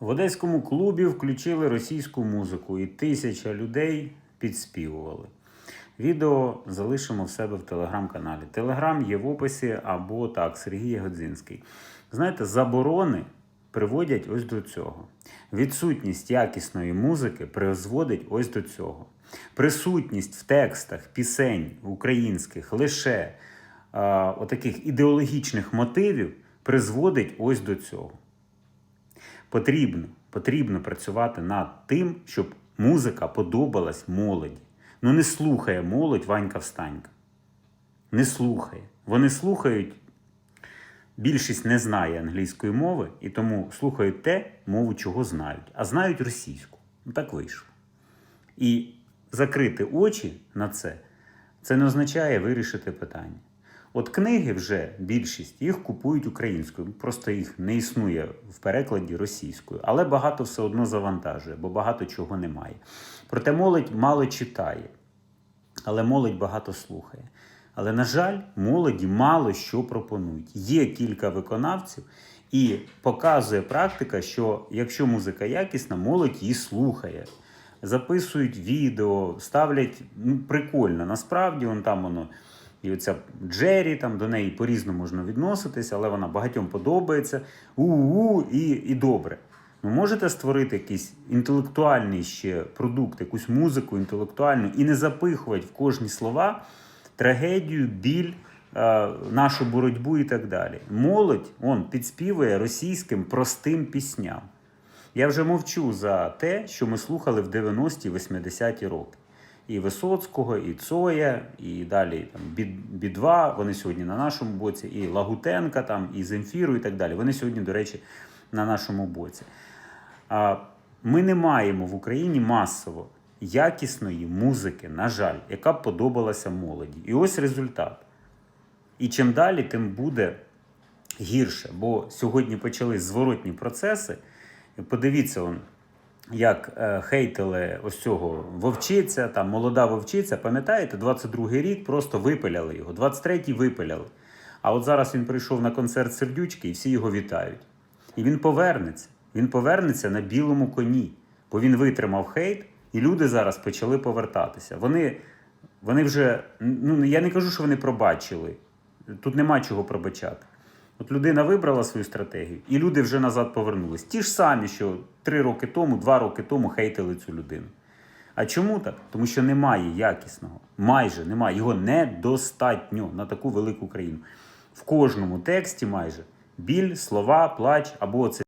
В одеському клубі включили російську музику, і тисяча людей підспівували. Відео залишимо в себе в телеграм-каналі. Телеграм є в описі або так, Сергій Ягодзинський. Знаєте, заборони приводять ось до цього. Відсутність якісної музики призводить ось до цього. Присутність в текстах пісень українських лише е, отаких ідеологічних мотивів призводить ось до цього. Потрібно, потрібно працювати над тим, щоб музика подобалась молоді. Ну не слухає молодь Ванька Встанька. Не слухає. Вони слухають, більшість не знає англійської мови, і тому слухають те, мову чого знають, а знають російську. Ну так вийшло. І закрити очі на це, це не означає вирішити питання. От книги вже більшість їх купують українською, просто їх не існує в перекладі російською, але багато все одно завантажує, бо багато чого немає. Проте молодь мало читає, але молодь багато слухає. Але, на жаль, молоді мало що пропонують. Є кілька виконавців, і показує практика, що якщо музика якісна, молодь її слухає. Записують відео, ставлять ну, прикольно. Насправді, вон там воно. І оця Джері, там до неї по-різному можна відноситися, але вона багатьом подобається. У-у, і, і добре. Ви можете створити якийсь інтелектуальний ще продукт, якусь музику інтелектуальну і не запихувати в кожні слова трагедію, біль, е, нашу боротьбу і так далі. Молодь он підспівує російським простим пісням. Я вже мовчу за те, що ми слухали в 90-ті, 80-ті роки. І Висоцького, і Цоя, і далі там Бі-2, вони сьогодні на нашому боці, і Лагутенка, там, і Земфіру, і так далі. Вони сьогодні, до речі, на нашому боці. Ми не маємо в Україні масово якісної музики, на жаль, яка б подобалася молоді. І ось результат. І чим далі, тим буде гірше. Бо сьогодні почались зворотні процеси. Подивіться, як е, хейтили ось цього вовчиця, там молода вовчиця, пам'ятаєте, 22-й рік просто випиляли його, 23-й випиляли. А от зараз він прийшов на концерт сердючки і всі його вітають. І він повернеться. Він повернеться на білому коні, бо він витримав хейт, і люди зараз почали повертатися. Вони, вони вже, ну я не кажу, що вони пробачили. Тут нема чого пробачати. От людина вибрала свою стратегію, і люди вже назад повернулись. Ті ж самі, що три роки тому, два роки тому хейтили цю людину. А чому так? Тому що немає якісного, майже немає. Його недостатньо на таку велику країну. В кожному тексті майже біль, слова, плач або це.